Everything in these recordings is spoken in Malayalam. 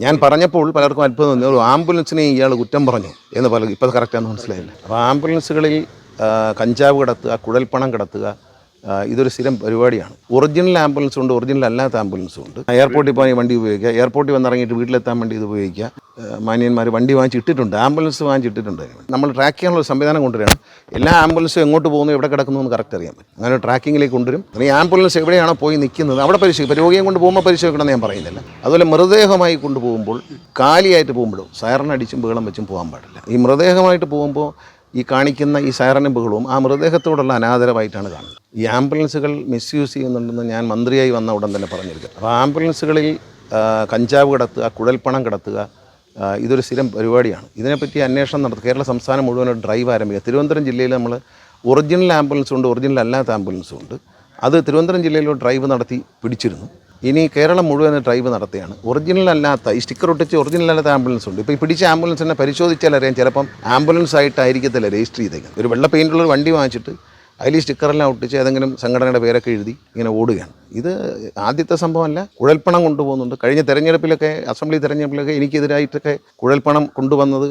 ഞാൻ പറഞ്ഞപ്പോൾ പലർക്കും അത്ഭുതം തോന്നി. ആംബുലൻസിനെ ഇയാൾ കുറ്റം പറഞ്ഞു എന്ന് പല ഇപ്പോൾ കറക്റ്റാണെന്ന് മനസ്സിലായില്ല. അപ്പോൾ ആംബുലൻസുകളിൽ കഞ്ചാവ് കിടത്തുക കുഴൽപ്പണം കിടത്തുക ഇതൊരു സ്ഥിരം പരിപാടിയാണ്. ഒറിജിനൽ ആംബുലൻസ് ഉണ്ട് ഒറിജിനൽ അല്ലാത്ത ആംബുലൻസും ഉണ്ട്. എയർപോർട്ടിൽ പോയി വണ്ടി ഉപയോഗിക്കുക എയർപോർട്ടിൽ വന്നിറങ്ങിയിട്ട് വീട്ടിലെത്താൻ വേണ്ടി ഇത് ഉപയോഗിക്കുക. മാന്യന്മാർ വണ്ടി വാങ്ങിച്ചിട്ടിട്ടുണ്ട് ആംബുലൻസ് വാങ്ങിച്ചിട്ടിട്ടുണ്ട് നമ്മൾ ട്രാക്ക് ചെയ്യാനുള്ള സംവിധാനം കൊണ്ടുവരികയാണ്. എല്ലാ ആംബുലൻസും എങ്ങോട്ട് പോകുന്നു എവിടെ കിടക്കുന്നു എന്ന് കറക്റ്റ് അറിയാൻ പറ്റും. അങ്ങനെ ട്രാക്കിങ്ങിലേക്ക് കൊണ്ടുവരും. ഈ ആംബുലൻസ് എവിടെയാണോ പോയി നിൽക്കുന്നത് അവിടെ പരിശോധിക്കും രോഗിയെ കൊണ്ട് പോകുമ്പോൾ പരിശോധിക്കണമെന്ന് ഞാൻ പറയുന്നില്ല. അതുപോലെ മൃതദേഹമായി കൊണ്ടുപോകുമ്പോൾ കാലിയായിട്ട് പോകുമ്പോഴും സൈറൺ അടിച്ചും ബഹളം വെച്ചും പോകാൻ പാടില്ല. ഈ മൃതദേഹമായിട്ട് പോകുമ്പോൾ ഈ കാണിക്കുന്ന ഈ സൈറനും ബഹളവും ആ മൃതദേഹത്തോടുള്ള അനാദരവായിട്ടാണ് കാണുന്നത്. ഈ ആംബുലൻസുകൾ മിസ്യൂസ് ചെയ്യുന്നുണ്ടെന്ന് ഞാൻ മന്ത്രിയായി വന്ന ഉടൻ തന്നെ പറഞ്ഞിരിക്കുക അപ്പോൾ ആംബുലൻസുകളിൽ കഞ്ചാവ് കിടത്തുക കുഴൽപ്പണം കിടത്തുക ഇതൊരു സ്ഥിരം പരിപാടിയാണ്. ഇതിനെപ്പറ്റി അന്വേഷണം നടത്തുക. കേരള സംസ്ഥാനം മുഴുവൻ ഡ്രൈവ് ആരംഭിക്കുക. തിരുവനന്തപുരം ജില്ലയിൽ നമ്മൾ ഒറിജിനൽ ആംബുലൻസ് ഉണ്ട് ഒറിജിനൽ അല്ലാത്ത ആംബുലൻസും ഉണ്ട്. അത് തിരുവനന്തപുരം ജില്ലയിൽ ഡ്രൈവ് നടത്തി പിടിച്ചിരുന്നു. ഇനി കേരളം മുഴുവൻ ഡ്രൈവ് നടത്തുകയാണ് ഒറിജിനൽ അല്ലാത്ത ഈ സ്റ്റിക്കർ ഒട്ടിച്ച് ഒറിജിനൽ അല്ലാത്ത ആംബുലൻസ് ഉണ്ട്. ഇപ്പോൾ ഈ പിടിച്ച ആംബുലൻസിനെ പരിശോധിച്ചാൽ അറിയാം ചിലപ്പം ആംബുലൻസ് ആയിട്ടായിരിക്കത്തില്ല രജിസ്റ്റർ ചെയ്തേക്കുന്നത്. ഒരു വെള്ള പെയിന്റുള്ള വണ്ടി വാങ്ങിച്ചിട്ട് അതിൽ സ്റ്റിക്കറെല്ലാം ഒട്ടിച്ച് ഏതെങ്കിലും സംഘടനയുടെ പേരൊക്കെ എഴുതി ഇങ്ങനെ ഓടുകയാണ്. ഇത് ആദ്യത്തെ സംഭവമല്ല കുഴൽപ്പണം കൊണ്ടുപോകുന്നുണ്ട്. കഴിഞ്ഞ തെരഞ്ഞെടുപ്പിലൊക്കെ അസംബ്ലി തെരഞ്ഞെടുപ്പിലൊക്കെ എനിക്കെതിരായിട്ടൊക്കെ കുഴൽപ്പണം കൊണ്ടുവന്നത്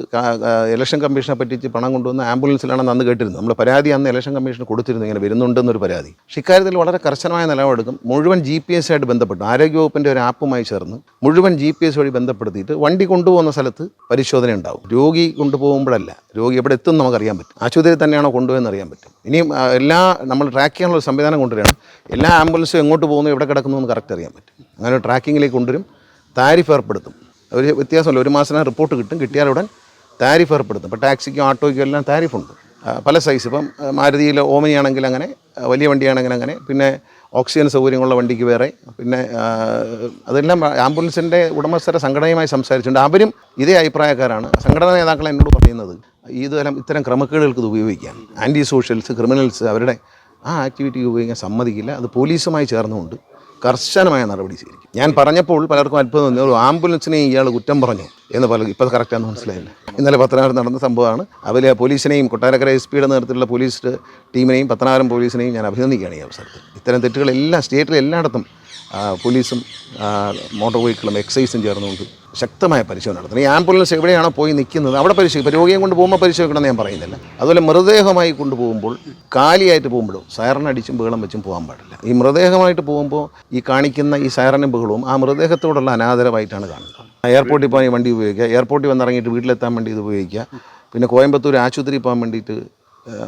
ഇലക്ഷൻ കമ്മീഷനെ പറ്റിച്ച് പണം കൊണ്ടുവന്ന ആംബുലൻസിലാണെന്ന് അന്ന് കേട്ടിരുന്നു. നമ്മൾ പരാതി അന്ന് ഇലക്ഷൻ കമ്മീഷന് കൊടുത്തിരുന്നു ഇങ്ങനെ വരുന്നുണ്ടെന്നൊരു പരാതി. പക്ഷേ ഇക്കാര്യത്തിൽ വളരെ കർശനമായ നിലപാടെടുക്കും. മുഴുവൻ ജി പി എസ് ആയിട്ട് ബന്ധപ്പെട്ടു ആരോഗ്യവകുപ്പിന്റെ ഒരു ആപ്പുമായി ചേർന്ന് മുഴുവൻ ജി പി എസ് വഴി ബന്ധപ്പെടുത്തിയിട്ട് വണ്ടി കൊണ്ടുപോകുന്ന സ്ഥലത്ത് പരിശോധന ഉണ്ടാവും. രോഗി കൊണ്ടുപോകുമ്പോഴല്ല രോഗി എവിടെ എത്തും നമുക്കറിയാൻ പറ്റും. ആശുപത്രിയിൽ തന്നെയാണോ കൊണ്ടുപോയെന്ന് അറിയാൻ പറ്റും. ഇനിയും എല്ലാ നമ്മൾ ട്രാക്ക് ചെയ്യാനുള്ള സംവിധാനം കൊണ്ടുവരികയാണ്. എല്ലാ ആംബുലൻസും എങ്ങോട്ട് പോകുന്നു എവിടെ കിടക്കുന്നു എന്ന് കറക്റ്റ് അറിയാൻ പറ്റും. അങ്ങനെ ട്രാക്കിങ്ങിലേക്ക് കൊണ്ടുവരും. താരിഫ് ഏർപ്പെടുത്തും. ഒരു വ്യത്യാസമല്ല ഒരു മാസം റിപ്പോർട്ട് കിട്ടും. കിട്ടിയാൽ ഉടൻ താരിഫ് ഏർപ്പെടുത്തും. ഇപ്പോൾ ടാക്സിക്കും ഓട്ടോയ്ക്കും എല്ലാം താരിഫുണ്ട്. പല സൈസ് ഇപ്പം മാരുതിയിൽ ഓമനിയാണെങ്കിൽ അങ്ങനെ വലിയ വണ്ടിയാണെങ്കിൽ അങ്ങനെ പിന്നെ ഓക്സിജൻ സൗകര്യങ്ങളുള്ള വണ്ടിക്ക് വേറെ പിന്നെ അതെല്ലാം ആംബുലൻസിന്റെ ഉടമസ്ഥരെ സംഘടനയുമായി സംസാരിച്ചിട്ടുണ്ട്. അവരും ഇതേ അഭിപ്രായക്കാരാണ്. സംഘടനാ നേതാക്കൾ എന്നോട് പറയുന്നത് ഇതുതരം ഇത്തരം ക്രമക്കേടുകൾക്ക് ഇത് ഉപയോഗിക്കാൻ ആന്റി സോഷ്യൽസ് ക്രിമിനൽസ് അവരുടെ ആ ആക്ടിവിറ്റി ഉപയോഗിക്കാൻ സമ്മതിക്കില്ല. അത് പോലീസുമായി ചേർന്നുകൊണ്ട് കർശനമായ നടപടി സ്വീകരിക്കും. ഞാൻ പറഞ്ഞപ്പോൾ പലർക്കും അത്ഭുതം തോന്നി. ആംബുലൻസിനെ ഇയാൾ കുറ്റം പറഞ്ഞു. എന്ന് പല ഇപ്പോൾ കറക്റ്റാന്ന് മനസ്സിലായില്ല. ഇന്നലെ പത്തനാപുരം നടന്ന സംഭവമാണ്. അതിലെ പോലീസിനെയും കൊട്ടാരക്കര എസ് പിയുടെ നേതൃത്വത്തിലുള്ള പോലീസ് ടീമിനെയും പത്തനാപുരം പോലീസിനെയും ഞാൻ അഭിനന്ദിക്കുകയാണ് ഈ അവസരത്തിൽ. ഇത്തരം തെറ്റുകളെല്ലാം സ്റ്റേറ്റിൽ എല്ലായിടത്തും പോലീസും മോട്ടോർ വെഹിക്കിളും എക്സൈസും ചേർന്നുകൊണ്ട് ശക്തമായ പരിശോധന നടത്തണം ഈ ആംബുലൻസ് എവിടെയാണോ പോയി നിൽക്കുന്നത് അവിടെ പരിശോധിക്കും രോഗിയെ കൊണ്ട് പോകുമ്പോൾ പരിശോധിക്കണമെന്ന് ഞാൻ പറയുന്നില്ല. അതുപോലെ മൃതദേഹമായി കൊണ്ടുപോകുമ്പോൾ കാലിയായിട്ട് പോകുമ്പോഴും സൈറൺ അടിച്ചും ബഹളം വെച്ചും പോകാൻ പാടില്ല. ഈ മൃതദേഹമായിട്ട് പോകുമ്പോൾ ഈ കാണിക്കുന്ന ഈ സൈറനും ബഹളവും ആ മൃതദേഹത്തോടുള്ള അനാദരവായിട്ടാണ് കാണുന്നത്. എയർപോർട്ടിൽ പോകാൻ വണ്ടി ഉപയോഗിക്കുക. എയർപോർട്ടിൽ വന്നിറങ്ങിയിട്ട് വീട്ടിലെത്താൻ വേണ്ടി ഇത് ഉപയോഗിക്കുക. പിന്നെ കോയമ്പത്തൂർ ആശുപത്രിയിൽ പോകാൻ വേണ്ടിയിട്ട്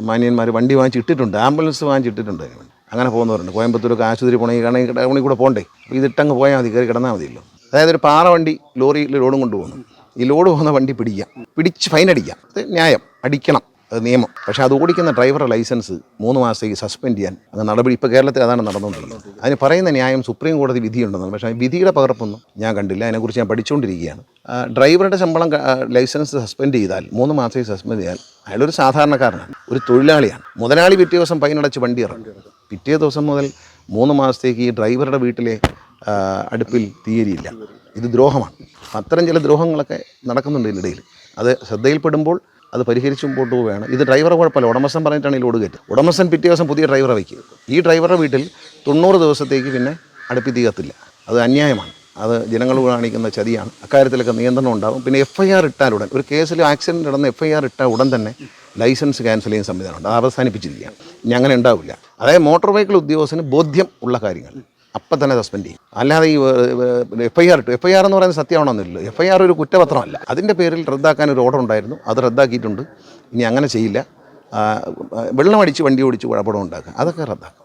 മാന്യന്മാർ വണ്ടി വാങ്ങിച്ചിട്ടിട്ടുണ്ട് ആംബുലൻസ് വാങ്ങിച്ചിട്ടിട്ടുണ്ട് അതിന് വേണ്ടി. അങ്ങനെ പോകുന്നവരുണ്ട്. കോയമ്പത്തൂരൊക്കെ ആശുപത്രി പോകണമെങ്കിൽ കാരണം ഈ ടൗണിൽ കൂടെ പോകണ്ടേ? അപ്പോൾ ഇതിട്ടങ്ങ് പോയാൽ മതി കയറി കിടന്നാൽ മതിയല്ലോ. അതായത് ഒരു പാറ വണ്ടി ലോറിയിൽ ലോഡും കൊണ്ടുപോകുന്നു. ഈ ലോഡ് പോകുന്ന വണ്ടി പിടിക്കാം. പിടിച്ച് ഫൈൻ അടിക്കാം അത് ന്യായം. അടിക്കണം. അത് നിയമം. പക്ഷേ അത് ഓടിക്കുന്ന ഡ്രൈവറുടെ ലൈസൻസ് മൂന്ന് മാസത്തേക്ക് സസ്പെൻഡ് ചെയ്യാൻ. അത് നടപടി ഇപ്പോൾ കേരളത്തിൽ അതാണ് നടന്നുകൊണ്ടിരിക്കുന്നത് അതിന് പറയുന്ന ന്യായം സുപ്രീം കോടതി വിധിയുണ്ടെന്നാണ്. പക്ഷേ വിധിയുടെ പകർപ്പൊന്നും ഞാൻ കണ്ടില്ല. അതിനെക്കുറിച്ച് ഞാൻ പഠിച്ചുകൊണ്ടിരിക്കുകയാണ്. ഡ്രൈവറുടെ ശമ്പളം ലൈസൻസ് സസ്പെൻഡ് ചെയ്താൽ മൂന്ന് മാസത്തേക്ക് സസ്പെൻഡ് ചെയ്താൽ അയാളൊരു സാധാരണക്കാരനാണ്. ഒരു തൊഴിലാളിയാണ്. മുതലാളി പിറ്റേ ദിവസം പൈനടച്ച് വണ്ടി ഇറങ്ങും പിറ്റേ ദിവസം മുതൽ മൂന്ന് മാസത്തേക്ക് ഈ ഡ്രൈവറുടെ വീട്ടിലെ അടുപ്പിൽ തീയരിയില്ല. ഇത് ദ്രോഹമാണ്. അത്തരം ചില ദ്രോഹങ്ങളൊക്കെ നടക്കുന്നുണ്ട് ഇതിനിടയിൽ. അത് ശ്രദ്ധയിൽപ്പെടുമ്പോൾ അത് പരിഹരിച്ച് മുമ്പോട്ട് പോവുകയാണ്. ഇത് ഡ്രൈവറെ കുഴപ്പമില്ല. ഉടമസ്ഥൻ പറഞ്ഞിട്ടാണ് ലോഡ് കയറ്റുക. ഉടമസ്ഥൻ പിറ്റേ ദിവസം പുതിയ ഡ്രൈവറെ വയ്ക്കുക. ഈ ഡ്രൈവറുടെ വീട്ടിൽ തൊണ്ണൂറ് ദിവസത്തേക്ക് പിന്നെ അടുപ്പി തീകത്തില്ല അത് അന്യായമാണ്. അത് ജനങ്ങൾ കാണിക്കുന്ന ചതിയാണ്. അക്കാര്യത്തിലൊക്കെ നിയന്ത്രണം ഉണ്ടാകും. പിന്നെ എഫ് ഐ ആർ ഇട്ടാൽ ഉടൻ ഒരു കേസിൽ ആക്സിഡന്റ് നടന്ന എഫ് ഐ ആർ ഇട്ടാൽ ഉടൻ തന്നെ ലൈസൻസ് ക്യാൻസൽ ചെയ്യുന്ന സംവിധാനമുണ്ട് അത് അവസാനിപ്പിച്ചിരിക്കുകയാണ്. ഇനി അങ്ങനെ ഉണ്ടാവില്ല. അതായത് മോട്ടോർ വെഹിക്കിൾ ഉദ്യോഗസ്ഥന് ബോധ്യം ഉള്ള കാര്യങ്ങൾ. അപ്പം തന്നെ സസ്പെൻഡ് ചെയ്യും. അല്ലാതെ ഈ എഫ് ഐ ആർ ഇട്ടു. എഫ് ഐ ആർ എന്ന് പറയുന്നത് സത്യമാണെന്നില്ല. എഫ് ഐ ആർ ഒരു കുറ്റപത്രമല്ല. അതിന്റെ പേരിൽ റദ്ദാക്കാൻ ഒരു ഓർഡർ ഉണ്ടായിരുന്നു. അത് റദ്ദാക്കിയിട്ടുണ്ട്. ഇനി അങ്ങനെ ചെയ്യില്ല. വെള്ളമടിച്ച് വണ്ടി ഓടിച്ച് കുഴപ്പമില്ല ഉണ്ടാക്കുക അതൊക്കെ റദ്ദാക്കും.